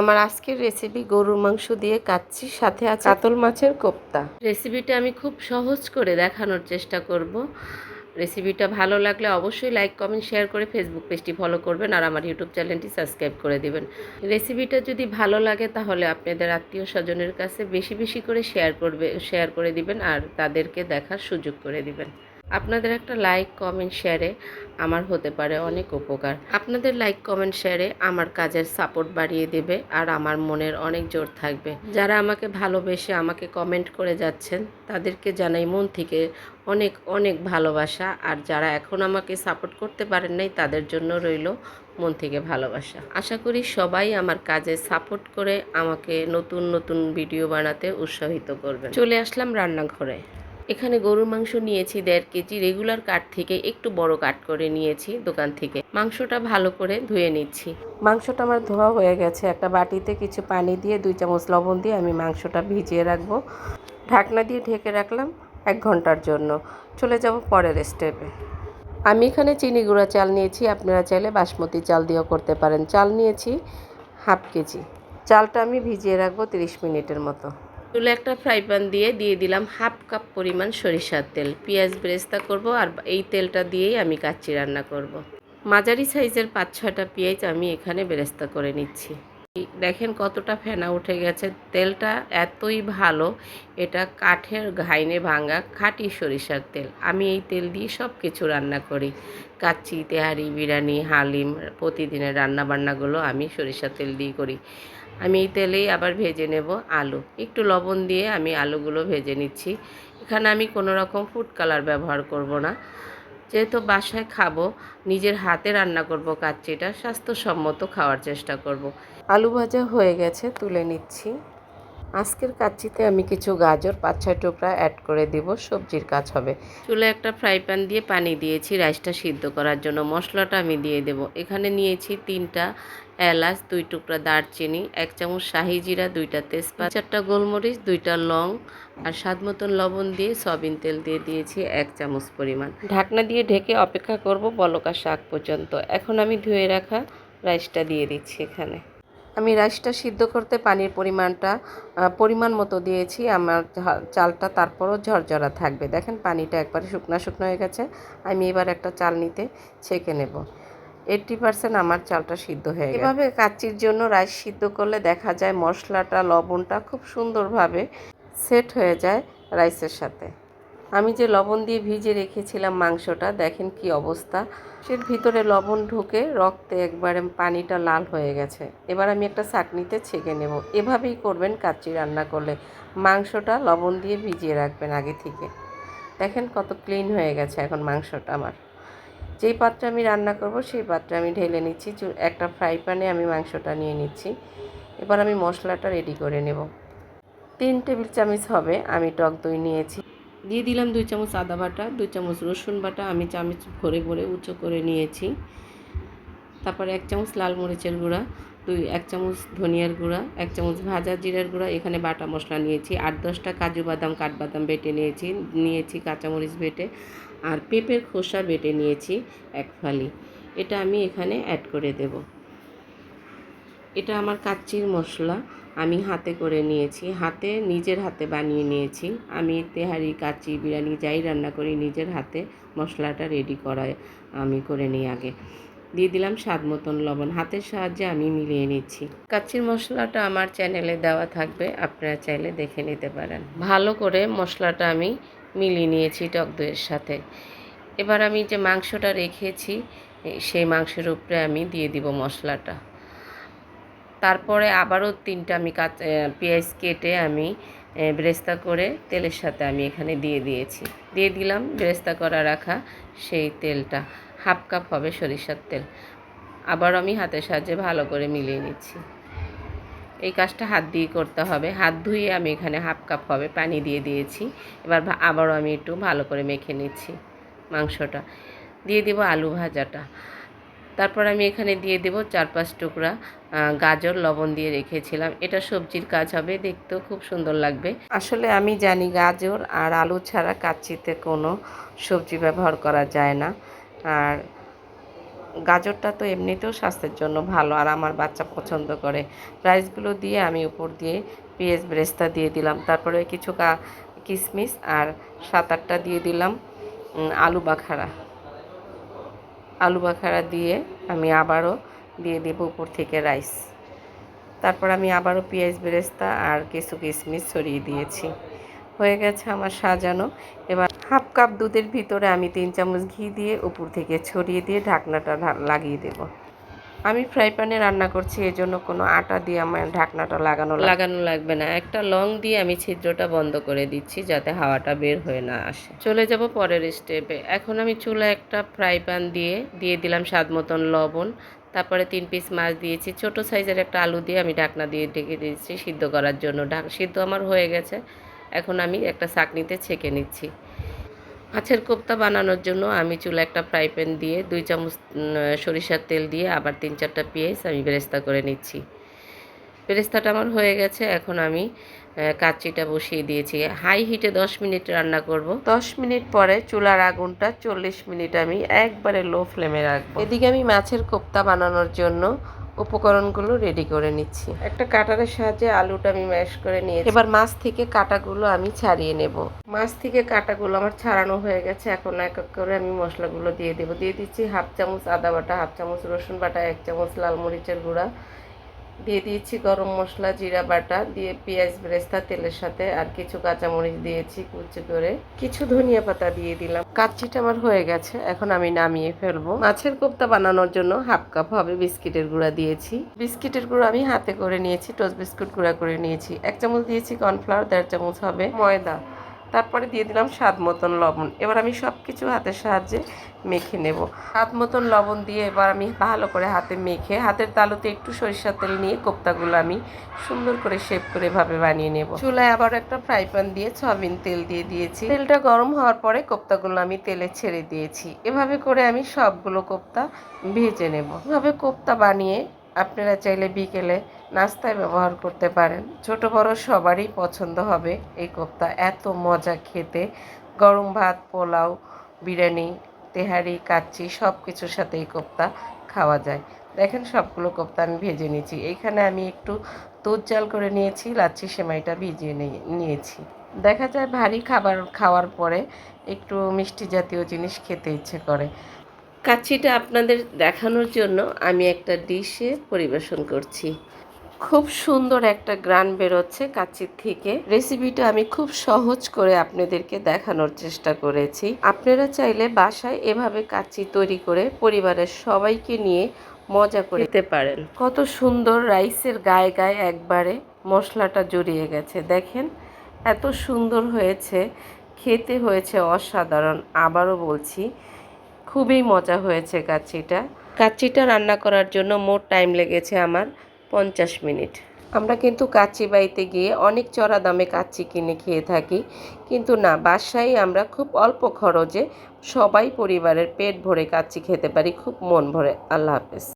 আমার আজকের রেসিপি গরুর মাংস দিয়ে কাচ্ছি, সাথে আছে কাতল মাছের কোপ্তা। রেসিপিটা আমি খুব সহজ করে দেখানোর চেষ্টা করব। রেসিপিটা ভালো লাগলে অবশ্যই লাইক কমেন্ট শেয়ার করে ফেসবুক পেজটি ফলো করবেন আর আমার ইউটিউব চ্যানেলটি সাবস্ক্রাইব করে দিবেন। রেসিপিটা যদি ভালো লাগে তাহলে আপনাদের আত্মীয় স্বজনের কাছে বেশি বেশি করে শেয়ার করবে শেয়ার করে দিবেন আর তাদেরকে দেখার সুযোগ করে দিবেন। আপনাদের একটা লাইক কমেন্ট শেয়ারে আমার হতে পারে অনেক উপকার। আপনাদের লাইক কমেন্ট শেয়ারে আমার কাজের সাপোর্ট বাড়িয়ে দেবে আর আমার মনের অনেক জোর থাকবে। যারা আমাকে ভালোবেসে আমাকে কমেন্ট করে যাচ্ছেন, তাদেরকে জানাই মন থেকে অনেক অনেক ভালোবাসা। আর যারা এখন আমাকে সাপোর্ট করতে পারেন নাই, তাদের জন্য রইল মন থেকে ভালোবাসা। আশা করি সবাই আমার কাজে সাপোর্ট করে আমাকে নতুন নতুন ভিডিও বানাতে উৎসাহিত করবেন। চলে আসলাম রান্নাঘরে। এখানে গরুর মাংস নিয়েছি দেড় কেজি রেগুলার কাট থেকে একটু বড় কাট করে নিয়েছি দোকান থেকে। মাংসটা ভালো করে ধুয়ে নিচ্ছি। মাংসটা আমার ধোয়া হয়ে গেছে। একটা বাটিতে কিছু পানি দিয়ে দুই চামচ লবণ দিয়ে আমি মাংসটা ভিজিয়ে রাখব। ঢাকনা দিয়ে ঢেকে রাখলাম এক ঘণ্টার জন্য। চলে যাব পরের স্টেপে আমি এখানে চিনি গুঁড়া চাল নিয়েছি। আপনারা চাইলে বাসমতি চাল দিয়েও করতে পারেন। চাল নিয়েছি হাফ কেজি। চালটা আমি ভিজিয়ে রাখব তিরিশ মিনিটের মতো। চুলে একটা ফ্রাই প্যান দিয়ে দিয়ে দিলাম হাফ কাপ পরিমাণ সরিষার তেল। পেঁয়াজ বেরেস্তা করব আর এই তেলটা দিয়েই আমি কাচ্চি রান্না করব। মাঝারি সাইজের পাঁচ ছয়টা পেঁয়াজ আমি এখানে বেরেস্তা করে নিচ্ছি। দেখেন কতটা ফেনা উঠে গেছে। তেলটা এতই ভালো, এটা কাঠের ঘাইনে ভাঙা খাঁটি সরিষার তেল। আমি এই তেল দিয়ে সব কিছু রান্না করি। কাচ্চি, তেহারি, বিরিয়ানি, হালিম প্রতিদিনের রান্নাবান্নাগুলো আমি সরিষার তেল দিয়ে করি। আমি এই তেলেই আবার ভেজে নেব আলু। একটু লবণ দিয়ে আমি আলুগুলো ভেজে নিচ্ছি। এখানে আমি কোনো রকম ফুড কালার ব্যবহার করব না। যেহেতু বাসায় খাব, নিজের হাতে রান্না করব কাচ্চিটা, স্বাস্থ্যসম্মত খাওয়ার চেষ্টা করব। আলু ভাজা হয়ে গেছে, তুলে নিচ্ছি। আজকের কাচ্চিতে আমি কিছু গাজর, পাঁচ ছয় টুকরা অ্যাড করে দিব, সবজির কাজ হবে। চুলে একটা ফ্রাই প্যান দিয়ে পানি দিয়েছি রাইসটা সিদ্ধ করার জন্য। মশলাটা আমি দিয়ে দেব। এখানে নিয়েছি তিনটা এলাচ, দুই টুকরা দারচিনি, এক চামচ শাহি জিরা, দুইটা তেজপাত চারটা গোলমরিচ, দুইটা লং আর স্বাদ মতন লবণ দিয়ে সয়াবিন তেল দিয়ে দিয়েছি এক চামচ পরিমাণ। ঢাকনা দিয়ে ঢেকে অপেক্ষা করব বলকা শাক পর্যন্ত। এখন আমি ধুয়ে রাখা রাইসটা দিয়ে দিচ্ছি এখানে। আমি রাইসটা সিদ্ধ করতে পানির পরিমাণটা পরিমাণ মতো দিয়েছি। আমার চালটা তারপরও ঝরঝরা থাকবে। দেখেন পানিটা একবারে শুকনো শুকনো হয়ে গেছে। আমি এবার একটা চাল নিতে ছেঁকে নেব। এইটটি পার্সেন্ট আমার চালটা সিদ্ধ হয়ে গেছে। এভাবে কাচ্চির জন্য রাইস সিদ্ধ করলে দেখা যায় মশলাটা, লবণটা খুব সুন্দরভাবে সেট হয়ে যায় রাইসের সাথে। আমি যে লবণ দিয়ে ভিজে রেখেছিলাম মাংসটা, দেখেন কি অবস্থা। সের ভিতরে লবণ ঢুকে রক্তে একবারে পানিটা লাল হয়ে গেছে। এবার আমি একটা চাটনিতে ছেঁকে নেব। এভাবেই করবেন কাচ্চি রান্না করলে। মাংসটা লবণ দিয়ে ভিজিয়ে রাখবেন আগে থেকে। দেখেন কত ক্লিন হয়ে গেছে এখন মাংসটা আমার। যেই পাত্রে আমি রান্না করব, সেই পাত্রে আমি ঢেলে নিচ্ছি। একটা ফ্রাই প্যানে আমি মাংসটা নিয়ে নিচ্ছি। এবার আমি মশলাটা রেডি করে নেব। তিন টেবিল চামচ হবে, আমি টক দই নিয়েছি। দিয়ে দিলাম দুই চামচ আদা বাটা, দুই চামচ রসুন বাটা, আমি চামচ ভরে ভরে উঁচু করে নিয়েছি। তারপরে এক চামচ লাল মরিচের গুঁড়া, দুই, এক চামচ ধনিয়ার গুঁড়া, এক চামচ ভাজা জিরার গুঁড়া, এখানে বাটা মশলা নিয়েছি। আট দশটা কাজু বাদাম, কাঠবাদাম বেটে নিয়েছি নিয়েছি কাঁচামরিচ বেটে। আর পেঁপের খোসা বেটে নিয়েছি এক ফালি। এটা আমি এখানে অ্যাড করে দেব। এটা আমার কাচ্চির মশলা। আমি হাতে করে নিয়েছি। হাতে, নিজের হাতে বানিয়ে নিয়েছি। আমি তেহারি, কাচ্চি, বিরিয়ানি যাই রান্না করি, নিজের হাতে মশলাটা রেডি করায় আমি করে নিই আগে। দিয়ে দিলাম স্বাদ মতন লবণ। হাতের সাহায্যে আমি মিলিয়ে নিচ্ছি। কাচ্চির মশলাটা আমার চ্যানেলে দেওয়া থাকবে। আপনারা চাইলে দেখে নিতে পারেন। ভালো করে মশলাটা আমি মিলিয়ে নিয়েছি টক দইয়ের সাথে। এবার আমি যে মাংসটা রেখেছি, সেই মাংসের উপরে আমি দিয়ে দিব মশলাটা। তারপরে আবারও তিনটা আমি কাঁচ পেঁয়াজ কেটে আমি বেরেস্তা করে তেলের সাথে আমি এখানে দিয়ে দিয়েছি। দিয়ে দিলাম বেরেস্তা করা রাখা সেই তেলটা। হাফ কাপ হবে সরিষার তেল। আবার আমি হাতের সাহায্যে ভালো করে মিলিয়ে নিচ্ছি। এই কাজটা হাত দিয়ে করতে হবে। হাত ধুয়ে আমি এখানে হাফ কাপ হবে পানি দিয়ে দিয়েছি। এবার আবারও আমি একটু ভালো করে মেখে নিচ্ছি মাংসটা। দিয়ে দেবো আলু ভাজাটা। তারপর আমি এখানে দিয়ে দেব চার পাঁচ টুকরা গাজর লবণ দিয়ে রেখেছিলাম। এটা সবজির কাজ হবে, দেখতেও খুব সুন্দর লাগবে। আসলে আমি জানি গাজর আর আলু ছাড়া কাচ্চিতে কোনো সবজি ব্যবহার করা যায় না। আর গাজরটা তো এমনিতেও স্বাস্থ্যের জন্য ভালো, আর আমার বাচ্চা পছন্দ করে। রাইসগুলো দিয়ে আমি উপর দিয়ে পেঁয়াজ ব্রেস্তা দিয়ে দিলাম। তারপরে কিছু কা কিশমিশ আর সাত আটটা দিয়ে দিলাম আলু বাখারা। আলু বাখারা দিয়ে আমি আবারও দিয়ে দেবো উপর থেকে রাইস তারপর আমি আবারও পেঁয়াজ বেরেস্তা আর কিছু কিশমিশ ছড়িয়ে দিয়েছি। হয়ে গেছে আমার সাজানো। এবার হাফ কাপ দুধের ভিতরে আমি তিন চামচ ঘি দিয়ে উপর থেকে ছড়িয়ে দিয়ে ঢাকনাটা লাগিয়ে দেব। আমি ফ্রাই প্যানে রান্না করছি এই জন্য কোনো আটা দিয়ে আমার ঢাকনাটা লাগানো লাগানো লাগবে না। একটা লং দিয়ে আমি ছিদ্রটা বন্ধ করে দিচ্ছি যাতে হাওয়াটা বের হয়ে না আসে। চলে যাব পরের স্টেপে এখন আমি চুলা একটা ফ্রাই প্যান দিয়ে দিয়ে দিলাম স্বাদ মতন লবণ। তারপরে তিন পিস মাছ দিয়েছি। ছোট সাইজের একটা আলু দিয়ে আমি ঢাকনা দিয়ে ঢেকে দিয়েছি সিদ্ধ করার জন্য। ঢাক সিদ্ধ আমার হয়ে গেছে। এখন আমি একটা চাকনিতে ছেঁকে নিচ্ছি। মাছের কোপ্তা বানানোর জন্য আমি চুলা একটা ফ্রাই প্যান দিয়ে দুই চামচ সরিষার তেল দিয়ে আবার তিন চারটা পেঁয়াজ আমি বেরেস্তা করে নিচ্ছি। বেরেস্তাটা আমার হয়ে গেছে এখন আমি কাচ্চিটা বসিয়ে দিয়েছি। হাই হিটে দশ মিনিট রান্না করব। দশ মিনিট পরে চুলার আগুনটা চল্লিশ মিনিট আমি একবারে লো ফ্লেমে রাখব। এদিকে আমি মাছের কোপ্তা বানানোর জন্য উপকরণগুলো রেডি করে নিচ্ছি। একটা কাটারের সাহায্যে আলুটা আমি ম্যাশ করে নিয়েছি। এবার মাছ থেকে কাটাগুলো আমি ছাড়িয়ে নেব। মাছ থেকে কাটাগুলো আমার ছাড়ানো হয়ে গেছে। এখন এক এক করে আমি মশলাগুলো দিয়ে দেবো। দিয়ে দিচ্ছি হাফ চামচ আদা বাটা হাফ চামচ রসুন বাটা এক চামচ লাল মরিচের গুঁড়া দিয়ে দিয়েছি গরম মশলা, জিরা বাটা, দিয়ে পেঁয়াজ বেরেস্তা, তেলের সাথে, আর কিছু কাঁচামরিচ দিয়েছি কুচি করে। কিছু ধনিয়া পাতা দিয়ে দিলাম। কাচ্চিটা আমার হয়ে গেছে, এখন আমি নামিয়ে ফেলব। মাছের কোপ্তা বানানোর জন্য হাফ কাপ হবে বিস্কিটের গুঁড়া দিয়েছি। বিস্কিটের গুঁড়ো আমি হাতে করে নিয়েছি, টোস্ট বিস্কুট গুঁড়া করে নিয়েছি। এক চামচ দিয়েছি কর্নফ্লাওয়ার, দেড় চামচ হবে ময়দা। তারপরে দিয়ে দিলাম স্বাদ মতন লবণ। এবার আমি সব কিছু হাতের সাহায্যে মেখে নেব। স্বাদ মতন লবণ দিয়ে এবার আমি ভালো করে হাতে মেখে, হাতের তালুতে একটু সরিষার তেল নিয়ে কোপ্তাগুলো আমি সুন্দর করে শেপ করে এভাবে বানিয়ে নেব। চুলায় আবার একটা ফ্রাই প্যান দিয়ে সয়াবিন তেল দিয়ে দিয়েছি। তেলটা গরম হওয়ার পরে কোপ্তাগুলো আমি তেলে ছেড়ে দিয়েছি। এভাবে করে আমি সবগুলো কোপ্তা ভেজে নেব। এভাবে কোপ্তা বানিয়ে আপনারা চাইলে বিকেলে নাস্তায় ব্যবহার করতে পারেন। ছোট বড় সবারই পছন্দ হবে এই কোপ্তা। এত মজা খেতে। গরম ভাত, পোলাও, বিরিয়ানি, তেহারি, কাচ্চি সব কিছুর সাথে এই কোপ্তা খাওয়া যায়। দেখেন সবগুলো কোপ্তা আমি ভেজে নিয়েছি। এইখানে আমি একটু দুধ জাল করে নিয়েছি, লাচ্ছি সেমাইটা ভিজিয়ে নিয়ে- নিয়েছি। দেখা যায় ভারী খাবার খাওয়ার পরে একটু মিষ্টি জাতীয় জিনিস খেতে ইচ্ছে করে। কাচ্চিটা আপনাদের দেখানোর জন্য আমি একটা ডিশে পরিবেশন করছি। খুব সুন্দর একটা গ্রান বেরোচ্ছে কাচ্চির থেকে। রেসিপিটা আমি খুব সহজ করে আপনাদেরকে দেখানোর চেষ্টা করেছি। আপনারা চাইলে বাসায় এভাবে কাচ্চি তৈরি করে পরিবারের সবাইকে নিয়ে মজা করতে পারেন। কত সুন্দর রাইসের গায়ে গায়ে একবারে মশলাটা জড়িয়ে গেছে। দেখেন এত সুন্দর হয়েছে খেতে হয়েছে অসাধারণ। আবারও বলছি খুবই মজা হয়েছে কাচ্চিটা। কাচ্চিটা রান্না করার জন্য মোট টাইম লেগেছে আমার পঞ্চাশ মিনিট। আমরা কিন্তু কাচ্চি বাড়িতে গিয়ে অনেক চড়া দামে কাচ্চি কিনে খেয়ে থাকি। কিন্তু না, বাসায় আমরা খুব অল্প খরচে সবাই পরিবারের পেট ভরে কাচ্চি খেতে পারি, খুব মন ভরে। আল্লাহ হাফেজ।